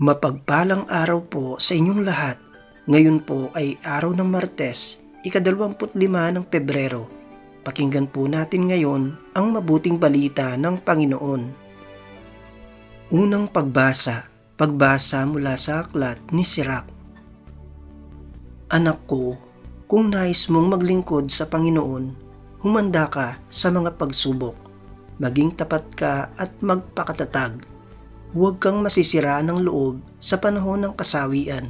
Mapagpalang araw po sa inyong lahat. Ngayon po ay araw ng Martes, ikadalawamput lima ng Pebrero. Pakinggan po natin ngayon ang mabuting balita ng Panginoon. Unang pagbasa, pagbasa mula sa aklat ni Sirach. Anak ko, kung nais mong maglingkod sa Panginoon, humanda ka sa mga pagsubok. Maging tapat ka at magpakatatag Huwag kang masisira ng loob sa panahon ng kasawian.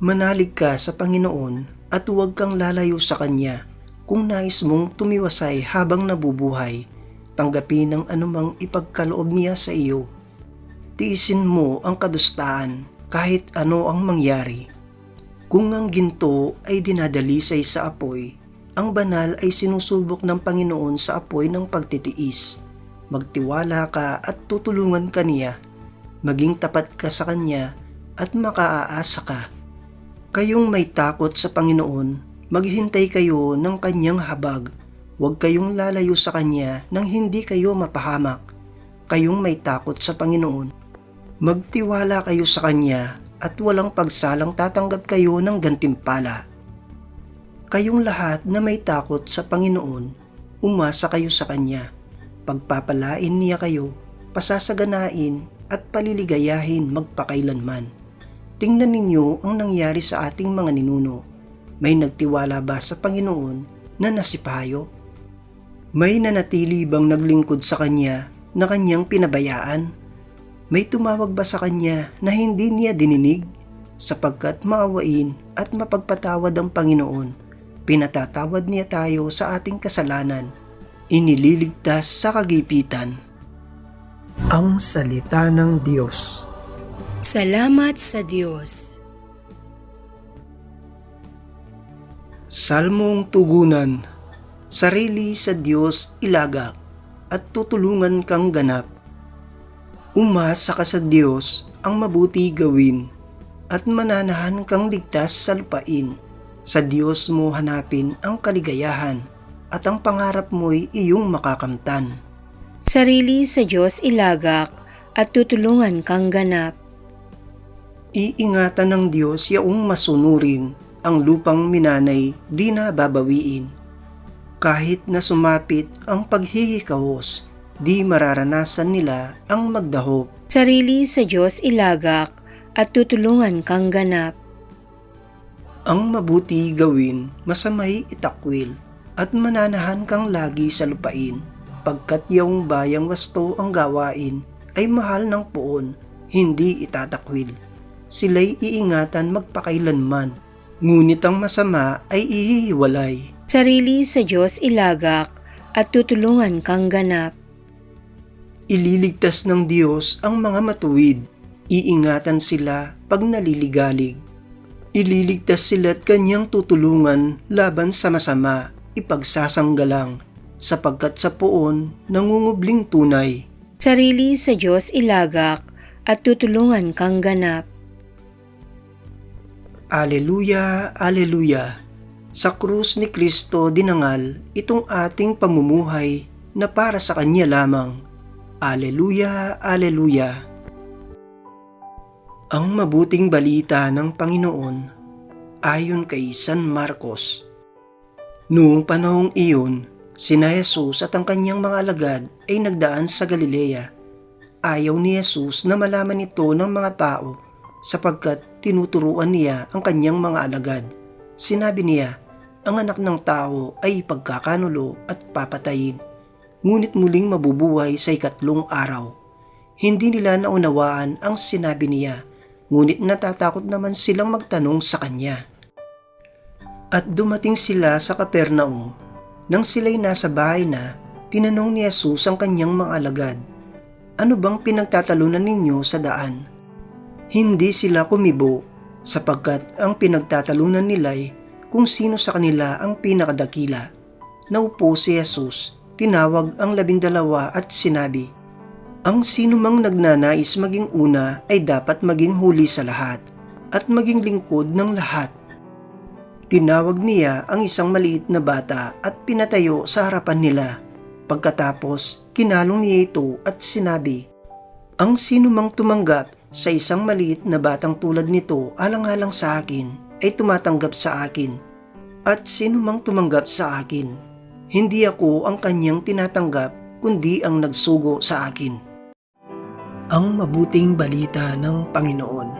Manalig ka sa Panginoon at huwag kang lalayo sa Kanya. Kung nais mong tumiwasay habang nabubuhay, tanggapin ang anumang ipagkaloob niya sa iyo. Tiisin mo ang kadustaan kahit ano ang mangyari. Kung ang ginto ay dinadalisay sa apoy, ang banal ay sinusubok ng Panginoon sa apoy ng pagtitiis. Magtiwala ka at tutulungan ka niya maging tapat ka sa Kanya at makaaasa ka. Kayong may takot sa Panginoon, maghintay kayo ng Kanyang habag. Huwag kayong lalayo sa Kanya nang hindi kayo mapahamak. Kayong may takot sa Panginoon, magtiwala kayo sa Kanya at walang pagsalang tatanggap kayo ng gantimpala. Kayong lahat na may takot sa Panginoon, umasa kayo sa Kanya. Pagpapalain niya kayo, pasasaganain at paliligayahin magpakailanman. Tingnan ninyo ang nangyari sa ating mga ninuno. May nagtiwala ba sa Panginoon na nasipayo? May nanatili bang naglingkod sa Kanya na Kanyang pinabayaan? May tumawag ba sa Kanya na hindi niya dininig? Sapagkat maawain at mapagpatawad ang Panginoon, pinatatawad niya tayo sa ating kasalanan, inililigtas sa kagipitan. Ang Salita ng Diyos Salamat sa Diyos. Salmong Tugunan Sarili sa Diyos ilaga at tutulungan kang ganap. Umasa ka sa Diyos ang mabuti gawin at mananahan kang ligtas sa lupain. Sa Diyos mo hanapin ang kaligayahan at ang pangarap mo'y iyong makakamtan. Sarili sa Diyos ilagak at tutulungan kang ganap. Iingatan ng Diyos yaong masunurin ang lupang minanay di na babawiin. Kahit na sumapit ang paghihikahos, di mararanasan nila ang magdahop. Sarili sa Diyos ilagak at tutulungan kang ganap. Ang mabuti gawin, masamay itakwil, at mananahan kang lagi sa lupain. Pagkat yung bayang wasto ang gawain, ay mahal ng poon, hindi itatakwil. Sila'y iingatan magpakailanman, ngunit ang masama ay ihihiwalay. Sarili sa Diyos ilagak at tutulungan kang ganap. Ililigtas ng Diyos ang mga matuwid, iingatan sila pag naliligalig. Ililigtas sila't kanyang tutulungan laban sa masama, ipagsasanggalang, sapagkat sa poon nangungubling tunay. Sarili sa Diyos ilagak at tutulungan kang ganap. Aleluya, Aleluya! Sa krus ni Kristo dinangal itong ating pamumuhay na para sa Kanya lamang. Aleluya, Aleluya! Ang mabuting balita ng Panginoon ayon kay San Marcos. Noong panahong iyon, sina Jesus at ang kanyang mga alagad ay nagdaan sa Galilea. Ayaw ni Jesus na malaman ito ng mga tao sapagkat tinuturuan niya ang kanyang mga alagad. Sinabi niya, ang anak ng tao ay pagkakanulo at papatayin, ngunit muling mabubuhay sa ikatlong araw. Hindi nila naunawaan ang sinabi niya, ngunit natatakot naman silang magtanong sa kanya. At dumating sila sa Kapernaum. Nang sila'y nasa bahay na, tinanong ni Jesus ang kanyang mga alagad, Ano bang pinagtatalunan ninyo sa daan? Hindi sila kumibo sapagkat ang pinagtatalunan nila'y kung sino sa kanila ang pinakadakila. Naupo si Jesus, tinawag ang labindalawa at sinabi, Ang sino mang nagnanais maging una ay dapat maging huli sa lahat at maging lingkod ng lahat. Tinawag niya ang isang maliit na bata at pinatayo sa harapan nila. Pagkatapos, kinalong niya ito at sinabi, Ang sino mang tumanggap sa isang maliit na batang tulad nito alang-alang sa akin ay tumatanggap sa akin. At sino mang tumanggap sa akin, hindi ako ang kanyang tinatanggap kundi ang nagsugo sa akin. Ang mabuting balita ng Panginoon.